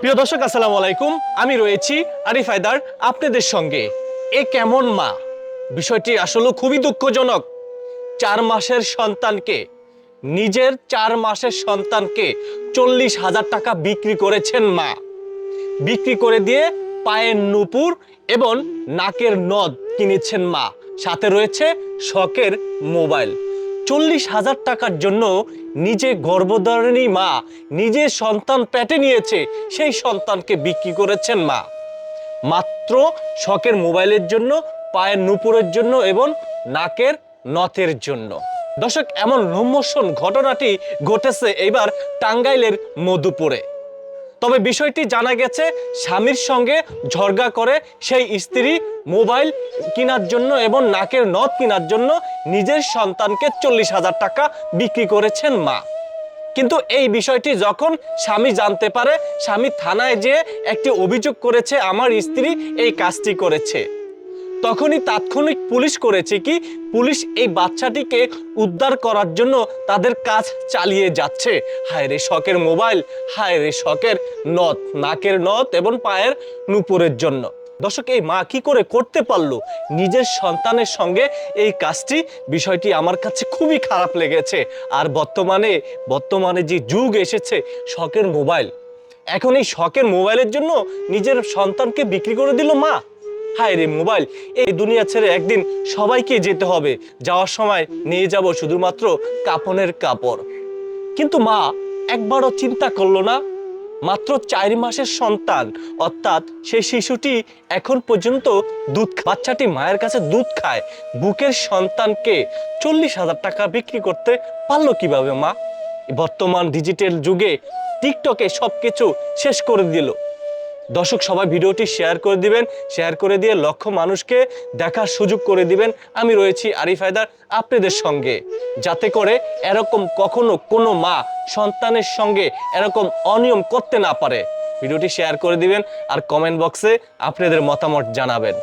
প্রিয় দর্শক, আসসালামু আলাইকুম। আমি রয়েছি আরিফ হায়দার আপনাদের সঙ্গে। এ কেমন মা? বিষয়টি আসলে খুবই দুঃখজনক। চার মাসের সন্তানকে, নিজের চার মাসের সন্তানকে চল্লিশ হাজার টাকা বিক্রি করেছেন মা। বিক্রি করে দিয়ে পায়ের নুপুর এবং নাকের নদ কিনেছেন মা। সাথে রয়েছে শখের মোবাইল। চল্লিশ হাজার টাকার জন্য নিজে গর্ভধারণী মা, নিজে সন্তান পেটে নিয়েছে, সেই সন্তানকে বিক্রি করেছেন মা। মাত্র শখের মোবাইলের জন্য, পায়ের নুপুরের জন্য এবং নাকের নথের জন্য। দর্শক, এমন রোমোশন ঘটনাটি ঘটেছে এবার টাঙ্গাইলের মধুপুরে। তবে বিষয়টি জানা গেছে, স্বামীর সঙ্গে ঝরগা করে সেই স্ত্রী মোবাইল কেনার জন্য এবং নাকের নথ কেনার জন্য নিজের সন্তানকে চল্লিশ হাজার টাকা বিক্রি করেছেন মা। কিন্তু এই বিষয়টি যখন স্বামী জানতে পারে, স্বামী থানায় যেয়ে একটি অভিযোগ করেছে, আমার স্ত্রী এই কাজটি করেছে। তখনই তাৎক্ষণিক পুলিশ করেছে কি, পুলিশ এই বাচ্চাটিকে উদ্ধার করার জন্য তাদের কাজ চালিয়ে যাচ্ছে। হায় রে শখের মোবাইল, হায় রে শখের নথ, নাকের নথ এবং পায়ের নুপুরের জন্য। দর্শক, এই মা কি করে করতে পারল? নিজের সন্তানের সঙ্গে এই কাজটি, বিষয়টি আমার কাছে খুবই খারাপ লেগেছে। আর বর্তমানে বর্তমানে যে যুগ এসেছে, শখের মোবাইল। এখন এই শখের মোবাইলের জন্য নিজের সন্তানকে বিক্রি করে দিল মা। হায় রে মোবাইল, এই দুনিয়া ছেড়ে একদিন সবাইকে যেতে হবে। যাওয়ার সময় নিয়ে যাব শুধুমাত্র কাপনের কাপড়। কিন্তু মা, একবারও চিন্তা করল না? মাত্র চার মাসের সন্তান, অর্থাৎ সেই শিশুটি এখন পর্যন্ত দুধ বাচ্চাটি মায়ের কাছে দুধ খায়। বুকের সন্তানকে চল্লিশ হাজার টাকা বিক্রি করতে পারল কীভাবে মা? বর্তমান ডিজিটাল যুগে টিকটকে সবকিছু শেষ করে দিল। দর্শক, সবাই ভিডিওটি শেয়ার করে দিবেন শেয়ার করে দিয়ে লক্ষ মানুষকে দেখার সুযোগ করে দিবেন। আমি রয়েছি আরিফ হায়দার, আপনাদের সঙ্গে। যাতে করে এরকম কখনো কোনো মা সন্তানের সঙ্গে এরকম অনিয়ম করতে না পারে। ভিডিওটি শেয়ার করে দিবেন আর কমেন্ট বক্সে আপনাদের মতামত জানাবেন।